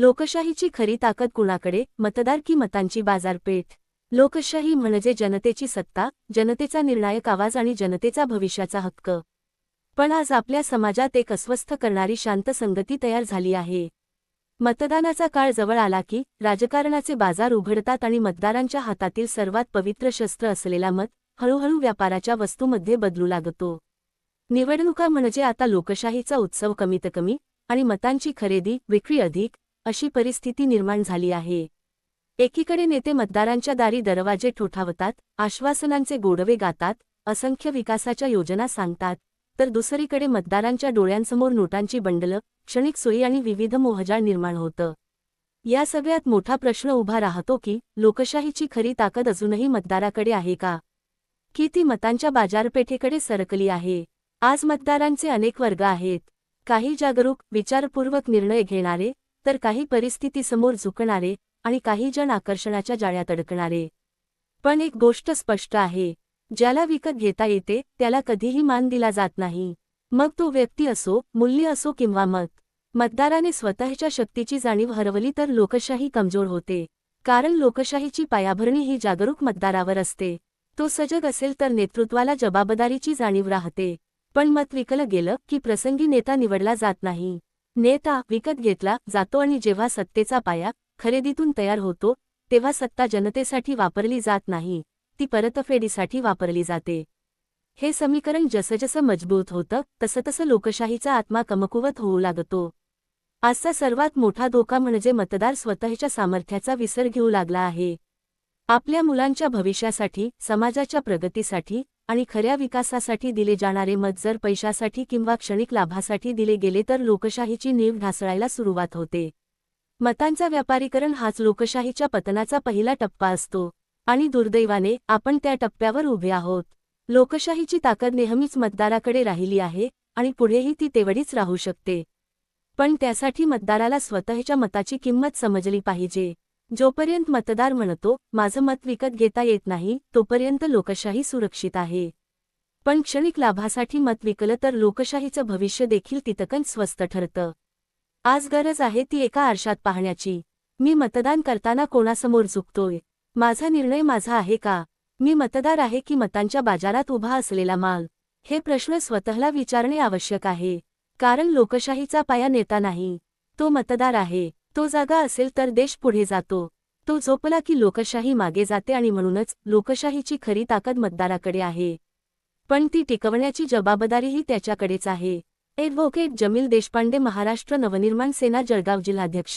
लोकशाहीची खरी ताकद कुणाकडे? मतदार की मतांची बाजारपेठ? लोकशाही म्हणजे जनतेची सत्ता जनतेचा निर्णायक आवाज आणि जनतेचा भविष्याचा हक्क. पण आज आपल्या समाजात एक अस्वस्थ करणारी शांत संगती तयार झाली आहे. मतदानाचा काळ जवळ आला की राजकारणाचे बाजार उघडतात आणि मतदारांच्या हातातील सर्वात पवित्र शस्त्र असलेला मत हळूहळू व्यापाराच्या वस्तूमध्ये बदलू लागतो. निवडणुका म्हणजे आता लोकशाहीचा उत्सव कमीत कमी आणि मतांची खरेदी विक्री अधिक अशी परिस्थिती निर्माण झाली आहे. एकीकडे नेते मतदारांच्या दारी दरवाजे ठोठावतात आश्वासनांचे गोडवे गातात असंख्य विकासाच्या योजना सांगतात तर दुसरीकडे मतदारांच्या डोळ्यांसमोर नोटांची बंडलं क्षणिक सोयी आणि विविध मोहजाळ निर्माण होतं. या सगळ्यात मोठा प्रश्न उभा राहतो की लोकशाहीची खरी ताकद अजूनही मतदाराकडे आहे का? की ती मतांच्या बाजारपेठेकडे सरकली आहे? आज मतदारांचे अनेक वर्ग आहेत. काही जागरूक विचारपूर्वक निर्णय घेणारे तर काही परिस्थितीसमोर झुकणारे आणि काही जण आकर्षणाच्या जाळ्यात अडकणारे पण एक गोष्ट स्पष्ट आहे ज्याला विकत घेता येते त्याला कधीही मान दिला जात नाही. मग तो व्यक्ती असो मूल्य असो किंवा मत मतदाराने स्वतःच्या शक्तीची जाणीव हरवली तर लोकशाही कमजोर होते. कारण लोकशाहीची पायाभरणी ही जागरूक मतदारावर असते. तो सजग असेल तर नेतृत्वाला जबाबदारीची जाणीव राहते. पण मत विकलं गेलं की प्रसंगी नेता निवडला जात नाही. नेता विकत घेतला जातो आणि जेव्हा सत्तेचा पाया खरेदीतून तयार होतो तेव्हा सत्ता जनतेसाठी वापरली जात नाही ती परतफेडीसाठी वापरली जाते. हे समीकरण जसजसं मजबूत होतं तसतसं लोकशाहीचा आत्मा कमकुवत होऊ लागतो. आजचा सर्वात मोठा धोका म्हणजे मतदार स्वतःच्या सामर्थ्याचा विसर घेऊ लागला आहे. आपल्या मुलांच्या भविष्यासाठी समाजाच्या प्रगतीसाठी आणि खऱ्या विकासासाठी दिले जाणारे मत जर पैशासाठी किंवा क्षणिक लाभासाठी दिले गेले तर लोकशाहीची नीव ढासळायला सुरुवात होते. मतांचा व्यापारीकरण हाच लोकशाहीच्या पतनाचा पहिला टप्पा असतो. आणि दुर्दैवाने आपण त्या टप्प्यावर उभे आहोत. लोकशाहीची ताकद नेहमीच मतदाराकडे राहिली आहे आणि पुढेही ती तेवढीच राहू शकते. पण त्यासाठी मतदाराला स्वतःच्या मताची किंमत समजली पाहिजे. जोपर्यंत मतदार म्हणतो माझं मत विकत घेता येत नाही तोपर्यंत लोकशाही सुरक्षित आहे. पण क्षणिक लाभासाठी मत विकलं तर लोकशाहीचं भविष्य देखील तितकन स्वस्त ठरतं. आज गरज आहे ती एका आरशात पाहण्याची. मी मतदान करताना कोणासमोर झुकतोय माझा निर्णय माझा आहे का? मी मतदार आहे की मतांच्या बाजारात उभा असलेला माल? हे प्रश्न स्वतःला विचारणे आवश्यक आहे. कारण लोकशाहीचा पाया नेता नाही. तो मतदार आहे. तो जागा असेल तर देश पुढे जातो. तो झोपला की लोकशाही मागे जाते आणि म्हणूनच लोकशाहीची खरी ताकद मतदाराकडे आहे. पण ती टिकवण्याची जबाबदारीही त्याच्याकडेच आहे. ॲडव्होकेट जमील देशपांडे महाराष्ट्र नवनिर्माण सेना जळगाव जिल्हाध्यक्ष